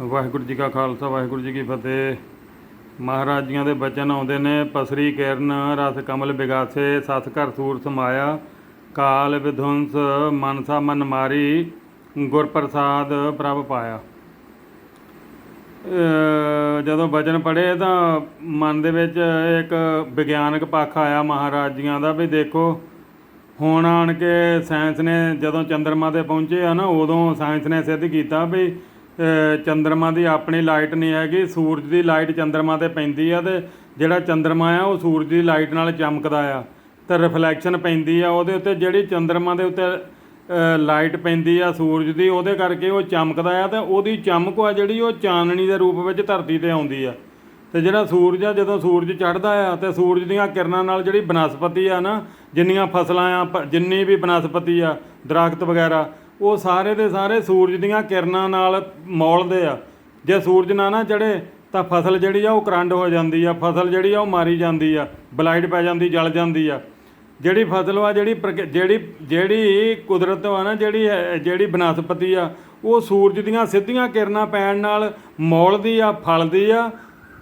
ਵਾਹਿਗੁਰੂ ਜੀ ਕਾ ਖਾਲਸਾ, ਵਾਹਿਗੁਰੂ ਜੀ ਕੀ ਫਤਿਹ। ਮਹਾਰਾਜ ਜੀਆਂ ਦੇ ਬਚਨ ਆਉਂਦੇ ਨੇ, ਪਸਰੀ ਕਿਰਨ, ਰਸ ਕਮਲ ਬਿਗਾਸੇ, ਸਤ ਘਰ ਸੂਰ ਸਮਾਇਆ ਕਾਲ ਵਿਧੁੰਸ, ਮਨਸਾ ਮਨ ਮਾਰੀ, ਗੁਰ ਪ੍ਰਸਾਦ ਪ੍ਰਭ ਪਾਇਆ। ਜਦੋਂ ਬਚਨ ਪੜ੍ਹੇ ਤਾਂ ਮਨ ਦੇ ਵਿੱਚ ਇੱਕ ਵਿਗਿਆਨਕ ਪੱਖ ਆਇਆ ਮਹਾਰਾਜ ਜੀਆਂ ਦਾ ਵੀ ਦੇਖੋ, ਹੁਣ ਆਣ ਕੇ ਸਾਇੰਸ ਨੇ ਜਦੋਂ ਚੰਦਰਮਾ ਤੇ ਪਹੁੰਚੇ ਆ ਨਾ, ਉਦੋਂ ਸਾਇੰਸ ਨੇ ਸਿੱਧ ਕੀਤਾ ਵੀ ਅਹ, ਚੰਦਰਮਾ ਦੀ ਆਪਣੀ ਲਾਈਟ ਨਹੀਂ ਹੈਗੀ, ਸੂਰਜ ਦੀ ਲਾਈਟ ਚੰਦਰਮਾ ਤੇ ਪੈਂਦੀ ਆ ਤੇ ਜਿਹੜਾ ਚੰਦਰਮਾ ਆ, ਉਹ ਸੂਰਜ ਦੀ ਲਾਈਟ ਨਾਲ ਚਮਕਦਾ ਆ। ਤੇ ਰਿਫਲੈਕਸ਼ਨ ਪੈਂਦੀ ਆ ਉਹਦੇ ਉੱਤੇ, ਜਿਹੜੀ ਚੰਦਰਮਾ ਦੇ ਉੱਤੇ ਲਾਈਟ ਪੈਂਦੀ ਆ ਸੂਰਜ ਦੀ, ਉਹਦੇ ਕਰਕੇ ਉਹ ਚਮਕਦਾ ਆ ਤੇ ਉਹਦੀ ਚਮਕ ਆ ਜਿਹੜੀ, ਉਹ ਚਾਨਣੀ ਦੇ ਰੂਪ ਵਿੱਚ ਧਰਤੀ ਤੇ ਆਉਂਦੀ ਆ। ਤੇ ਜਿਹੜਾ ਸੂਰਜ ਆ, ਜਦੋਂ ਸੂਰਜ ਚੜ੍ਹਦਾ ਆ ਤੇ ਸੂਰਜ ਦੀਆਂ ਕਿਰਨਾਂ ਨਾਲ ਜਿਹੜੀ ਬਨਸਪਤੀ ਆ ਨਾ, ਜਿੰਨੀਆਂ ਫਸਲਾਂ ਆ ਪ- ਜਿੰਨੀ ਵੀ ਬਨਸਪਤੀ ਆ, ਦਰਖਤ ਵਗੈਰਾ ਉਹ ਸਾਰੇ ਦੇ ਸਾਰੇ ਸੂਰਜ ਦੀਆਂ ਕਿਰਨਾਂ ਨਾਲ ਮੌਲਦੇ ਆ। ਜੇ ਸੂਰਜ ਨਾ ਨਾ ਚੜੇ ਤਾਂ ਫਸਲ ਜਿਹੜੀ ਆ ਉਹ ਕਰੰਡ ਹੋ ਜਾਂਦੀ ਆ। ਫਸਲ ਜਿਹੜੀ ਆ ਉਹ ਮਾਰੀ ਜਾਂਦੀ ਆ। ਬਲਾਈਟ ਪੈ ਜਾਂਦੀ, ਜਲ ਜਾਂਦੀ ਆ। ਜਿਹੜੀ ਫਸਲ ਆ, ਜਿਹੜੀ ਪ੍ਰਕ- ਜਿਹੜੀ ਜਿਹੜੀ ਕੁਦਰਤ ਆ ਨਾ, ਜਿਹੜੀ ਹੈ- ਜਿਹੜੀ ਬਨਸਪਤੀ ਆ, ਉਹ ਸੂਰਜ ਦੀਆਂ ਸਿੱਧੀਆਂ ਕਿਰਨਾਂ ਪੈਣ ਨਾਲ ਮੌਲਦੀ ਆ, ਫਲਦੀ ਆ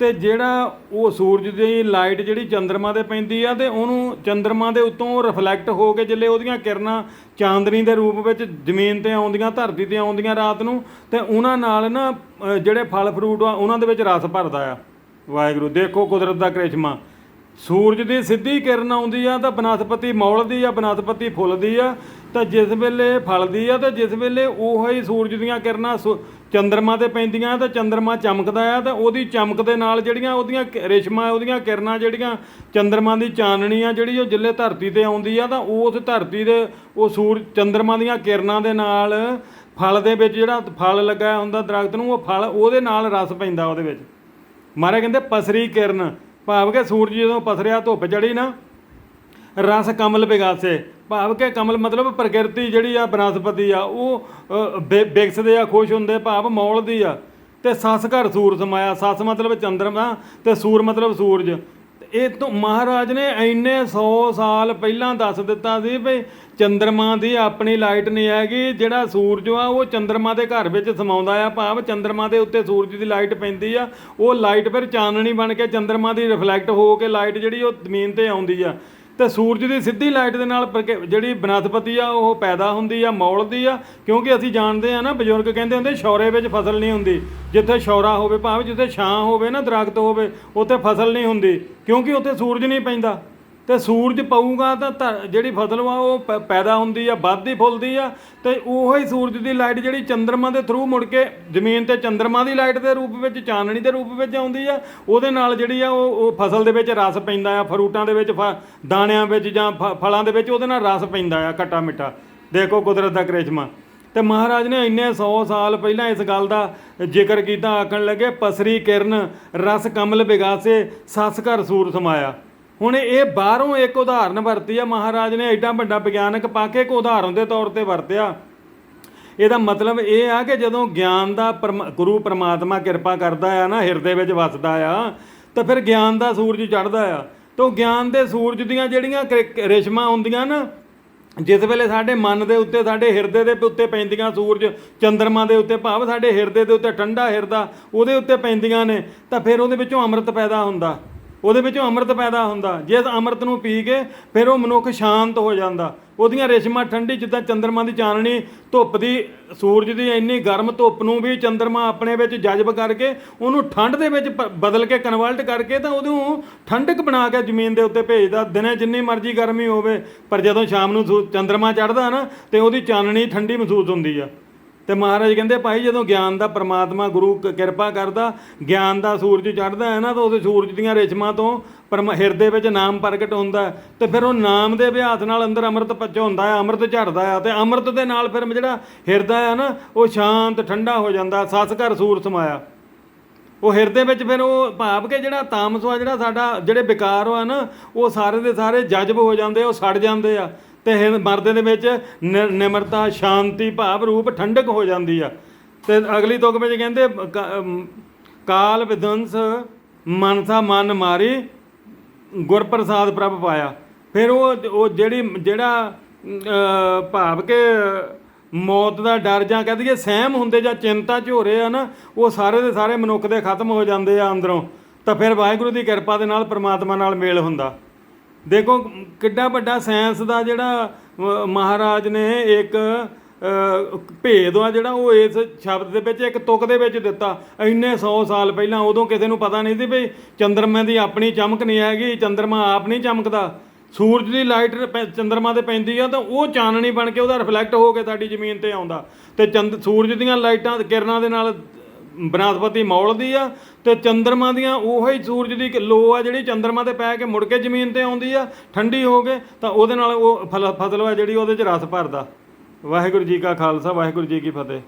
ਤੇ ਜਿਹੜਾ ਉਹ ਸੂਰਜ ਦੀ ਲਾਈਟ ਜਿਹੜੀ ਚੰਦਰਮਾ ਤੇ ਪੈਂਦੀ ਆ ਤੇ ਉਹਨੂੰ ਚੰਦਰਮਾ ਦੇ ਉੱਤੋਂ ਰਿਫਲੈਕਟ ਹੋ ਕੇ ਜਿੱਲੇ ਉਹਦੀਆਂ ਕਿਰਨਾਂ ਚਾਂਦਨੀ ਦੇ ਰੂਪ ਵਿੱਚ ਜ਼ਮੀਨ ਤੇ ਆਉਂਦੀਆਂ, ਧਰਤੀ ਤੇ ਆਉਂਦੀਆਂ ਰਾਤ ਨੂੰ ਤੇ ਉਹਨਾਂ ਨਾਲ ਨਾ ਜਿਹੜੇ ਫਲ ਫਰੂਟ ਆ, ਉਹਨਾਂ ਦੇ ਵਿੱਚ ਰਸ ਭਰਦਾ ਆ। ਵਾਹਿਗੁਰੂ, ਦੇਖੋ ਕੁਦਰਤ ਦਾ ਕ੍ਰਿਸ਼ਮਾ। ਸੂਰਜ ਦੀ ਸਿੱਧੀ ਕਿਰਨ ਆਉਂਦੀ ਆ ਤਾਂ ਬਨਸਪਤੀ ਮੌਲਦੀ ਆ, ਬਨਸਪਤੀ ਫੁੱਲਦੀ ਆ, ਤਾਂ ਜਿਸ ਵੇਲੇ ਫਲਦੀ ਆ ਤਾਂ ਜਿਸ ਵੇਲੇ ਉਹ ਹੀ ਸੂਰਜ ਦੀਆਂ ਕਿਰਨਾਂ ਸੁ- ਚੰਦਰਮਾ ਤੇ ਪੈਂਦੀਆਂ ਤਾਂ ਚੰਦਰਮਾ ਚਮਕਦਾ ਆ ਤਾਂ ਉਹਦੀ ਚਮਕ ਦੇ ਨਾਲ ਜਿਹੜੀਆਂ ਉਹਦੀਆਂ ਕਿ- ਰੇਸ਼ਮਾ, ਉਹਦੀਆਂ ਕਿਰਨਾਂ ਜਿਹੜੀਆਂ ਚੰਦਰਮਾ ਦੀ ਚਾਨਣੀ ਆ, ਜਿਹੜੀ ਉਹ ਜਿੱਲੇ ਧਰਤੀ ਤੇ ਆਉਂਦੀ ਆ ਤਾਂ ਉਸ ਧਰਤੀ ਦੇ ਉਹ ਸੂਰਜ ਚੰਦਰਮਾ ਦੀਆਂ ਕਿਰਨਾਂ ਦੇ ਨਾਲ ਫਲ ਦੇ ਵਿੱਚ ਜਿਹੜਾ ਫਲ ਲੱਗਾ ਹੁੰਦਾ ਦਰਖਤ ਨੂੰ, ਉਹ ਫਲ ਉਹਦੇ ਨਾਲ ਰਸ ਪੈਂਦਾ ਉਹਦੇ ਵਿੱਚ। ਮਾਰੇ ਕਹਿੰਦੇ ਪਸਰੀ ਕਿਰਨ। ਭਾਵ ਕਿ ਸੂਰਜ ਜਦੋਂ ਪਸਰਿਆ ਧੁੱਪ ਚੜੀ ਨਾ ਰਸ ਕਮਲ ਵਿਗਾਸੇ। ਭਾਵ ਕਿ ਕਮਲ ਮਤਲਬ ਪ੍ਰਕਿਰਤੀ ਜਿਹੜੀ ਆ ਬਨਸਪਤੀ ਆ ਉਹ ਅ, ਵਿਕਸਦੇ ਆ ਖੁਸ਼ ਹੁੰਦੇ ਭਾਵ ਮੌਲਦੀ ਆ। ਤੇ ਸੱਸ ਘਰ ਸੂਰ ਸਮਾਇਆ ਸੱਸ ਮਤਲਬ ਚੰਦਰਮਾ ਤੇ ਸੂਰ ਮਤਲਬ ਸੂਰਜ। ਇਹ ਤੋਂ ਮਹਾਰਾਜ ਨੇ ਇੰਨੇ 100 ਸਾਲ ਪਹਿਲਾਂ ਦੱਸ ਦਿੱਤਾ ਸੀ ਵੀ ਚੰਦਰਮਾ ਦੀ ਆਪਣੀ ਲਾਈਟ ਨਹੀਂ ਹੈਗੀ, ਜਿਹੜਾ ਸੂਰਜ ਆ, ਉਹ ਚੰਦਰਮਾ ਦੇ ਘਰ ਵਿੱਚ ਸਮਾਉਂਦਾ ਆ। ਭਾਵ ਚੰਦਰਮਾ ਦੇ ਉੱਤੇ ਸੂਰਜ ਦੀ ਲਾਈਟ ਪੈਂਦੀ ਆ, ਉਹ ਲਾਈਟ ਫਿਰ ਚਾਨਣੀ ਬਣ ਕੇ ਚੰਦਰਮਾ ਦੀ ਰਿਫਲੈਕਟ ਹੋ ਕੇ ਲਾਈਟ ਜਿਹੜੀ ਉਹ ਜ਼ਮੀਨ ਤੇ ਆਉਂਦੀ ਆ। ਤੇ ਸੂਰਜ ਦੀ ਸਿੱਧੀ ਲਾਈਟ ਦੇ ਨਾਲ ਪ੍ਰਕਿ- ਜਿਹੜੀ ਬਨਸਪਤੀ ਆ, ਉਹ ਪੈਦਾ ਹੁੰਦੀ ਆ ਮੌਲਦੀ ਆ, ਕਿਉਂਕਿ ਅਸੀਂ ਜਾਣਦੇ ਆ ਨਾ, ਬਜ਼ੁਰਗ ਕਹਿੰਦੇ ਹੁੰਦੇ, ਸ਼ੌਰੇ ਵਿੱਚ ਫਸਲ ਨਹੀਂ ਹੁੰਦੀ। ਜਿੱਥੇ ਸ਼ੌਰਾ ਹੋਵੇ, ਭਾਵੇਂ ਜਿੱਥੇ ਛਾਂ ਹੋਵੇ ਨਾ, ਦਰਖਤ ਹੋਵੇ, ਉੱਥੇ ਫਸਲ ਨਹੀਂ ਹੁੰਦੀ, ਕਿਉਂਕਿ ਉੱਥੇ ਸੂਰਜ ਨਹੀਂ ਪੈਂਦਾ। ਤੇ ਸੂਰਜ ਪਊਗਾ ਤਾਂ ਧਰ- ਜਿਹੜੀ ਫਸਲ ਵਾ ਉਹ ਪ- ਪੈਦਾ ਹੁੰਦੀ ਆ, ਵੱਧਦੀ ਫੁੱਲਦੀ ਆ, ਤੇ ਉਹੋ ਹੀ ਸੂਰਜ ਦੀ ਲਾਈਟ ਜਿਹੜੀ ਚੰਦਰਮਾ ਦੇ ਥਰੂ ਮੁੜ ਕੇ ਜ਼ਮੀਨ ਤੇ ਚੰਦਰਮਾ ਦੀ ਲਾਈਟ ਦੇ ਰੂਪ ਵਿੱਚ, ਚਾਨਣੀ ਦੇ ਰੂਪ ਵਿੱਚ ਆਉਂਦੀ ਆ, ਉਹਦੇ ਨਾਲ ਜਿਹੜੀ ਆ ਉਹ ਉਹ ਫਸਲ ਦੇ ਵਿੱਚ ਰਸ ਪੈਂਦਾ ਆ, ਫਰੂਟਾਂ ਦੇ ਵਿੱਚ, ਫ- ਦਾਣਿਆਂ ਵਿੱਚ ਜਾਂ ਫ- ਫਲਾਂ ਦੇ ਵਿੱਚ ਉਹਦੇ ਨਾਲ ਰਸ ਪੈਂਦਾ ਆ ਖੱਟਾ ਮਿੱਠਾ। ਦੇਖੋ ਕੁਦਰਤ ਦਾ ਕ੍ਰਿਸ਼ਮਾ। ਤੇ ਮਹਾਰਾਜ ਨੇ ਇੰਨੇ 100 ਸਾਲ ਪਹਿਲਾਂ ਇਸ ਗੱਲ ਦਾ ਜ਼ਿਕਰ ਕੀਤਾ, ਆਖਣ ਲੱਗੇ, ਪਸਰੀ ਕਿਰਨ ਰਸ ਕਮਲ ਵਿਗਾਸੇ ਸੱਸ ਘਰ ਸੂਰ ਸਮਾਇਆ। ਹੁਣ ਇਹ ਬਾਹਰੋਂ ਇੱਕ ਉਦਾਹਰਨ ਵਰਤੀ ਆ, ਮਹਾਰਾਜ ਨੇ ਐਡਾ ਵੱਡਾ ਵਿਗਿਆਨਕ ਪਾ ਕੇ ਇੱਕ ਉਦਾਹਰਨ ਦੇ ਤੌਰ ਤੇ ਵਰਤਿਆ। ਇਹਦਾ ਮਤਲਬ ਇਹ ਆ ਕਿ ਜਦੋਂ ਗਿਆਨ ਦਾ ਪਰਮ- ਗੁਰੂ ਪਰਮਾਤਮਾ ਕਿਰਪਾ ਕਰਦਾ ਆ ਨਾ, ਹਿਰਦੇ ਵਿੱਚ ਵਸਦਾ ਆ, ਤਾਂ ਫਿਰ ਗਿਆਨ ਦਾ ਸੂਰਜ ਚੜ੍ਹਦਾ ਆ। ਤਾਂ ਉਹ ਗਿਆਨ ਦੇ ਸੂਰਜ ਦੀਆਂ ਜਿਹੜੀਆਂ ਕਿਰ- ਰੇਸ਼ਮਾਂ ਹੁੰਦੀਆਂ ਨਾ, ਜਿਸ ਵੇਲੇ ਸਾਡੇ ਮਨ ਦੇ ਉੱਤੇ, ਸਾਡੇ ਹਿਰਦੇ ਦੇ ਉੱਤੇ ਪੈਂਦੀਆਂ ਸੂਰਜ, ਚੰਦਰਮਾ ਦੇ ਉੱਤੇ ਭਾਵ ਸਾਡੇ ਹਿਰਦੇ ਦੇ ਉੱਤੇ ਠੰਡਾ ਹਿਰਦਾ ਉਹਦੇ ਉੱਤੇ ਪੈਂਦੀਆਂ ਨੇ, ਤਾਂ ਫਿਰ ਉਹਦੇ ਵਿੱਚੋਂ ਅੰਮ੍ਰਿਤ ਪੈਦਾ ਹੁੰਦਾ। ਉਹਦੇ ਵਿੱਚੋਂ ਅੰਮ੍ਰਿਤ ਪੈਦਾ ਹੁੰਦਾ। ਜੇ ਅੰਮ੍ਰਿਤ ਨੂੰ ਪੀ ਕੇ ਫਿਰ ਉਹ ਮਨੁੱਖ ਸ਼ਾਂਤ ਹੋ ਜਾਂਦਾ। ਉਹਦੀਆਂ ਰੇਸ਼ਮਾਂ ਠੰਡੀ, ਜਿੱਦਾਂ ਚੰਦਰਮਾ ਦੀ ਚਾਨਣੀ, ਧੁੱਪ ਦੀ, ਸੂਰਜ ਦੀ ਇੰਨੀ ਗਰਮ ਧੁੱਪ ਨੂੰ ਵੀ ਚੰਦਰਮਾ ਆਪਣੇ ਵਿੱਚ ਜਜ਼ਬ ਕਰਕੇ ਉਹਨੂੰ ਠੰਡ ਦੇ ਵਿੱਚ ਪ- ਬਦਲ ਕੇ ਕਨਵਰਟ ਕਰਕੇ ਤਾਂ ਉਹਨੂੰ ਠੰਡਕ ਬਣਾ ਕੇ ਜ਼ਮੀਨ ਦੇ ਉੱਤੇ ਭੇਜਦਾ। ਦਿਨੇ ਜਿੰਨੀ ਮਰਜ਼ੀ ਗਰਮੀ ਹੋਵੇ, ਪਰ ਜਦੋਂ ਸ਼ਾਮ ਨੂੰ ਸੂ- ਚੰਦਰਮਾ ਚੜ੍ਹਦਾ ਨਾ, ਤੇ ਉਹਦੀ ਚਾਨਣੀ ਠੰਡੀ ਮਹਿਸੂਸ ਹੁੰਦੀ ਆ। ਤੇ ਮਹਾਰਾਜ ਕਹਿੰਦੇ, ਭਾਈ ਜਦੋਂ ਗਿਆਨ ਦਾ ਪ੍ਰਮਾਤਮਾ ਗੁਰੂ ਕ- ਕਿਰਪਾ ਕਰਦਾ, ਗਿਆਨ ਦਾ ਸੂਰਜ ਚੜ੍ਹਦਾ ਹੈ ਨਾ, ਤਾਂ ਉਹਦੇ ਸੂਰਜ ਦੀਆਂ ਰੇਸ਼ਮਾਂ ਤੋਂ ਪਰਮ, ਹਿਰਦੇ ਵਿੱਚ ਨਾਮ ਪ੍ਰਗਟ ਹੁੰਦਾ ਹੈ। ਤੇ ਫਿਰ ਉਹ ਨਾਮ ਦੇ ਅਭਿਆਸ ਨਾਲ ਅੰਦਰ ਅੰਮ੍ਰਿਤ ਪਚ ਹੁੰਦਾ ਹੈ, ਅੰਮ੍ਰਿਤ ਝੜਦਾ ਹੈ ਤੇ ਅੰਮ੍ਰਿਤ ਦੇ ਨਾਲ ਫਿਰ ਜਿਹੜਾ ਹਿਰਦਾ ਹੈ ਨਾ, ਉਹ ਸ਼ਾਂਤ, ਠੰਡਾ ਹੋ ਜਾਂਦਾ ਸੱਸ ਘਰ ਸੂਰ ਸਮਾਇਆ। ਉਹ ਹਿਰਦੇ ਵਿੱਚ ਫਿਰ ਉਹ ਭਾਵ ਕੇ ਜਿਹੜਾ ਤਾਮਸ ਆ ਜਿਹੜਾ ਸਾਡਾ, ਜਿਹੜੇ ਵਿਕਾਰ ਆ ਨਾ, ਉਹ ਸਾਰੇ ਦੇ ਸਾਰੇ ਜਜ਼ਬ ਹੋ ਜਾਂਦੇ, ਉਹ ਸੜ ਜਾਂਦੇ ਆ। ਤੇ ਹਿਰ- ਮਰਦੇ ਦੇ ਵਿੱਚ ਨਿ- ਨਿਮਰਤਾ, ਸ਼ਾਂਤੀ ਭਾਵ ਰੂਪ ਠੰਡਕ ਹੋ ਜਾਂਦੀ ਆ। ਤੇ ਅਗਲੀ ਤੁਕ ਵਿੱਚ ਕਹਿੰਦੇ, ਕ- ਕਾਲ ਵਿਦੰਸ ਮਨਸਾ ਮਨ ਮਾਰੀ, ਗੁਰਪ੍ਰਸਾਦ ਪ੍ਰਭ ਪਾਇਆ। ਫਿਰ ਉਹ ਉਹ ਜਿਹੜੀ, ਜਿਹੜਾ ਭਾਵ ਕਿ ਮੌਤ ਦਾ ਡਰ ਜਾਂ ਕਹਿ ਦਈਏ ਸਹਿਮ ਹੁੰਦੇ ਜਾਂ ਚਿੰਤਾ ਝੋਰੇ ਆ ਨਾ, ਉਹ ਸਾਰੇ ਦੇ ਸਾਰੇ ਮਨੁੱਖ ਦੇ ਖਤਮ ਹੋ ਜਾਂਦੇ ਆ ਅੰਦਰੋਂ। ਤਾਂ ਫਿਰ ਵਾਹਿਗੁਰੂ ਦੀ ਕਿਰਪਾ ਦੇ ਨਾਲ ਪ੍ਰਮਾਤਮਾ ਨਾਲ ਮੇਲ ਹੁੰਦਾ। ਦੇਖੋ, ਕਿੱਡਾ ਵੱਡਾ ਸਾਇੰਸ ਦਾ ਜਿਹੜਾ ਮਹਾਰਾਜ ਨੇ ਇੱਕ ਭੇਦ ਆ ਜਿਹੜਾ, ਉਹ ਇਸ ਸ਼ਬਦ ਦੇ ਵਿੱਚ, ਇੱਕ ਤੁਕ ਦੇ ਵਿੱਚ ਦਿੱਤਾ। ਇੰਨੇ 100 ਸਾਲ ਪਹਿਲਾਂ ਉਦੋਂ ਕਿਸੇ ਨੂੰ ਪਤਾ ਨਹੀਂ ਸੀ ਵੀ ਚੰਦਰਮਾ ਦੀ ਆਪਣੀ ਚਮਕ ਨਹੀਂ ਹੈਗੀ, ਚੰਦਰਮਾ ਆਪ ਨਹੀਂ ਚਮਕਦਾ। ਸੂਰਜ ਦੀ ਲਾਈਟ ਚੰਦਰਮਾ ਤੇ ਪੈਂਦੀ ਆ ਤਾਂ ਉਹ ਚਾਨਣੀ ਬਣ ਕੇ ਉਹਦਾ ਰਿਫਲੈਕਟ ਹੋ ਕੇ ਸਾਡੀ ਜ਼ਮੀਨ ਤੇ ਆਉਂਦਾ। ਤੇ ਚੰਦ, ਸੂਰਜ ਦੀਆਂ ਲਾਈਟਾਂ ਕਿਰਨਾਂ ਦੇ ਨਾਲ ਬਨਸਪਤੀ ਮੌਲਦੀ ਆ ਤੇ ਚੰਦਰਮਾ ਦੀਆਂ ਉਹ ਹੀ ਸੂਰਜ ਦੀ ਲੋ ਆ ਜਿਹੜੀ ਚੰਦਰਮਾ ਤੇ ਪੈ ਕੇ ਮੁੜ ਕੇ ਜ਼ਮੀਨ ਤੇ ਆਉਂਦੀ ਆ, ਠੰਡੀ ਹੋ ਕੇ, ਤਾਂ ਉਹਦੇ ਨਾਲ ਉਹ ਫਲ- ਫਸਲ ਆ ਜਿਹੜੀ ਉਹਦੇ ਚ ਰਸ ਭਰਦਾ। ਵਾਹਿਗੁਰੂ ਜੀ ਕਾ ਖਾਲਸਾ, ਵਾਹਿਗੁਰੂ ਜੀ ਕੀ ਫਤਿਹ।